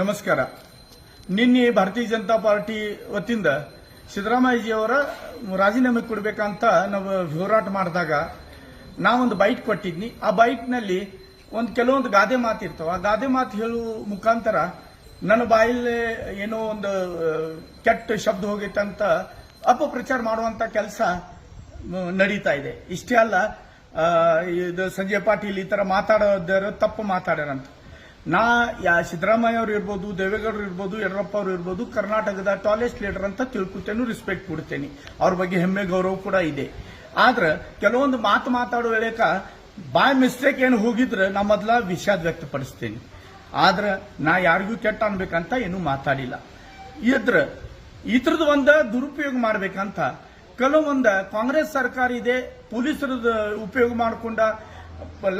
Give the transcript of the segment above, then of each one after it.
ನಮಸ್ಕಾರ. ನಿನ್ನೆ ಭಾರತೀಯ ಜನತಾ ಪಾರ್ಟಿ ವತಿಯಿಂದ ಸಿದ್ದರಾಮಯ್ಯಜಿಯವರ ರಾಜೀನಾಮೆ ಕೊಡಬೇಕಂತ ನಾವು ಹೋರಾಟ ಮಾಡಿದಾಗ ನಾವೊಂದು ಬೈಟ್ ಕೊಟ್ಟಿದ್ನಿ. ಆ ಬೈಟ್ನಲ್ಲಿ ಒಂದು ಕೆಲವೊಂದು ಗಾದೆ ಮಾತು ಇರ್ತಾವ. ಆ ಗಾದೆ ಮಾತು ಹೇಳುವ ಮುಖಾಂತರ ನನ್ನ ಬಾಯಲ್ಲಿ ಏನೋ ಒಂದು ಕೆಟ್ಟ ಶಬ್ದ ಹೋಗೈತಂತ ಅಪಪ್ರಚಾರ ಮಾಡುವಂತ ಕೆಲಸ ನಡೀತಾ ಇದೆ. ಇಷ್ಟೇ ಅಲ್ಲ ಇದು ಸಂಜಯ್ ಪಾಟೀಲ್ ಈ ತರ ಮಾತಾಡೋದರ ತಪ್ಪು ಮಾತಾಡ್ಯಾರಂತ. ನಾ, ಯಾ ಸಿದ್ದರಾಮಯ್ಯ ಅವರು ಇರ್ಬೋದು, ದೇವೇಗೌಡರು ಇರ್ಬೋದು, ಯಡಿಯೂರಪ್ಪ ಅವರು ಇರ್ಬೋದು, ಕರ್ನಾಟಕದ ಟಾಲೆಸ್ಟ್ ಲೀಡರ್ ಅಂತ ತಿಳ್ಕೊತೇನೆ ರೆಸ್ಪೆಕ್ಟ್ ಕೊಡ್ತೇನೆ. ಅವ್ರ ಬಗ್ಗೆ ಹೆಮ್ಮೆ, ಗೌರವ ಕೂಡ ಇದೆ. ಆದ್ರೆ ಕೆಲವೊಂದು ಮಾತು ಮಾತಾಡೋ ವೇಳೆಕ ಬಾಯ್ ಮಿಸ್ಟೇಕ್ ಏನು ಹೋಗಿದ್ರೆ ನಾ ಮೊದಲ ವಿಷಾದ ವ್ಯಕ್ತಪಡಿಸ್ತೇನೆ. ಆದ್ರೆ ನಾ ಯಾರಿಗೂ ಕೆಟ್ಟ ಅನ್ಬೇಕಂತ ಏನು ಮಾತಾಡಿಲ್ಲ. ಇದ್ರ, ಇದ್ರದ್ದು ಒಂದ ದುರುಪಯೋಗ ಮಾಡ್ಬೇಕಂತ. ಕೆಲವೊಂದು ಕಾಂಗ್ರೆಸ್ ಸರ್ಕಾರ ಇದೆ ಪೊಲೀಸರದ ಉಪಯೋಗ ಮಾಡ್ಕೊಂಡ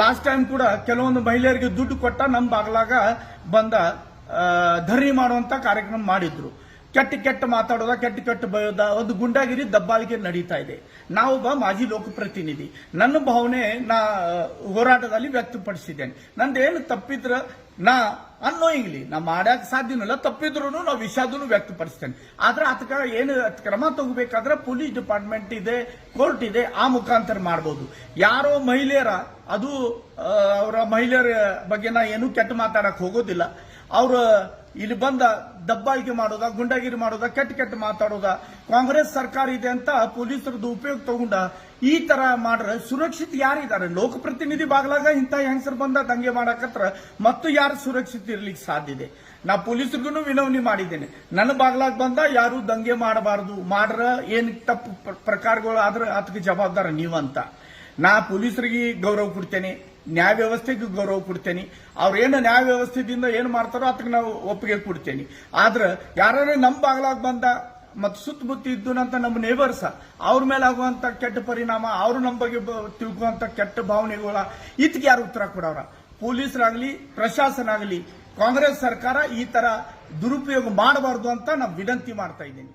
ಲಾಸ್ಟ್ ಟೈಮ್ ಕೂಡ ಕೆಲವೊಂದು ಮಹಿಳೆಯರಿಗೆ ದುಡ್ಡು ಕೊಟ್ಟ ನಮ್ಮ ಬಾಗ್ಲಾಗ ಬಂದ ಧರಣಿ ಮಾಡುವಂತ ಕಾರ್ಯಕ್ರಮ ಮಾಡಿದ್ರು. ಕೆಟ್ಟ ಕೆಟ್ಟ ಮಾತಾಡೋದ, ಕೆಟ್ಟ ಕೆಟ್ಟ ಬಯೋದ, ಒಂದು ಗುಂಡಾಗಿರಿ ದಬ್ಬಾಳಿಕೆ ನಡೀತಾ ಇದೆ. ನಾವೊಬ್ಬ ಮಾಜಿ ಲೋಕಪ್ರತಿನಿಧಿ. ನನ್ನ ಭಾವನೆ ನಾ ಹೋರಾಟದಲ್ಲಿ ವ್ಯಕ್ತಪಡಿಸಿದ್ದೇನೆ. ನಂದೇನು ತಪ್ಪಿದ್ರ, ನಾ ಅನ್ನೋಯಿಂಗ್ಲಿ ನಾ ಮಾಡಕ್ ಸಾಧ್ಯನಲ್ಲ ತಪ್ಪಿದ್ರು ನಾವು ವಿಷಾದನು ವ್ಯಕ್ತಪಡಿಸ್ತೇನೆ ಆದ್ರೆ ಅದಕ್ಕೆ ಏನು ಕ್ರಮ ತಗೋಬೇಕಾದ್ರೆ ಪೊಲೀಸ್ ಡಿಪಾರ್ಟ್ಮೆಂಟ್ ಇದೆ, ಕೋರ್ಟ್ ಇದೆ, ಆ ಮುಖಾಂತರ ಮಾಡಬಹುದು ಯಾರೋ ಮಹಿಳೆಯರ, ಅದು ಅವರ ಮಹಿಳೆಯರ ಬಗ್ಗೆ ನಾ ಏನು ಕೆಟ್ಟ ಮಾತಾಡಕ್ ಹೋಗೋದಿಲ್ಲ. ಅವ್ರ ಇಲ್ಲಿ ಬಂದ ದಬ್ಬಾಳಿಕೆ ಮಾಡೋದ, ಗುಂಡಾಗಿರಿ ಮಾಡೋದ, ಕೆಟ್ಟ ಕೆಟ್ಟ ಮಾತಾಡೋದ, ಕಾಂಗ್ರೆಸ್ ಸರ್ಕಾರ ಇದೆ ಅಂತ ಪೊಲೀಸರದ್ದು ಉಪಯೋಗ ತಗೊಂಡ ಈ ತರ ಮಾಡ್ರೆ ಸುರಕ್ಷಿತ ಯಾರಿದ್ದಾರೆ ಲೋಕಪ್ರತಿನಿಧಿ ಬಾಗ್ಲಾಗ ಇಂಥ ಹೆಂಗಸರು ಬಂದ ದಂಗೆ ಮಾಡಕತ್ರ ಮತ್ತು ಯಾರು ಸುರಕ್ಷಿತ ಇರ್ಲಿಕ್ಕೆ ಸಾಧ್ಯ ಇದೆ? ನಾ ಪೊಲೀಸರಿಗೂ ವಿನವಣಿ ಮಾಡಿದ್ದೇನೆ. ನನ್ನ ಬಾಗ್ಲಾಗ ಬಂದ ಯಾರು ದಂಗೆ ಮಾಡಬಾರದು. ಮಾಡ್ರ ಏನ್ ತಪ್ಪು ಪ್ರ- ಪ್ರಕಾರಗಳು ಆದ್ರೆ ಅದಕ್ಕೆ ಜವಾಬ್ದಾರ ನೀವಂತ. ನಾ ಪೊಲೀಸರಿಗೆ ಗೌರವ ಕೊಡ್ತೇನೆ. ನ್ಯಾಯ ವ್ಯವಸ್ಥೆಗೆ ಗೌರವ ಕೊಡ್ತೇನೆ. ಅವ್ರೇನು ನ್ಯಾಯ ವ್ಯವಸ್ಥೆದಿಂದ ಏನು ಮಾಡ್ತಾರೋ ಅದಕ್ಕೆ ನಾವು ಒಪ್ಪಿಗೆ ಕೊಡ್ತೇನೆ. ಆದ್ರೆ ಯಾರು ನಮ್ಮ ಬಾಗ್ಲಾಗ ಬಂದ ಮತ್ತು ಸುತ್ತಮುತ್ತ ಇದ್ದುನಂತ ನಮ್ಮ ನೇಬರ್ಸ ಅವ್ರ ಮೇಲೆ ಆಗುವಂತ ಕೆಟ್ಟ ಪರಿಣಾಮ, ಅವರು ನಮ್ಮ ಬಗ್ಗೆ ತಿಳ್ಕುವಂತ ಕೆಟ್ಟ ಭಾವನೆಗಳ ಇದಕ್ಕೆ ಯಾರು ಉತ್ತರ ಕೊಡೋರ ಪೊಲೀಸರಾಗ್ಲಿ ಪ್ರಶಾಸನ ಆಗಲಿ ಕಾಂಗ್ರೆಸ್ ಸರ್ಕಾರ ಈ ತರ ದುರುಪಯೋಗ ಮಾಡಬಾರದು ಅಂತ ನಾವು ವಿನಂತಿ ಮಾಡ್ತಾ ಇದ್ದೀನಿ.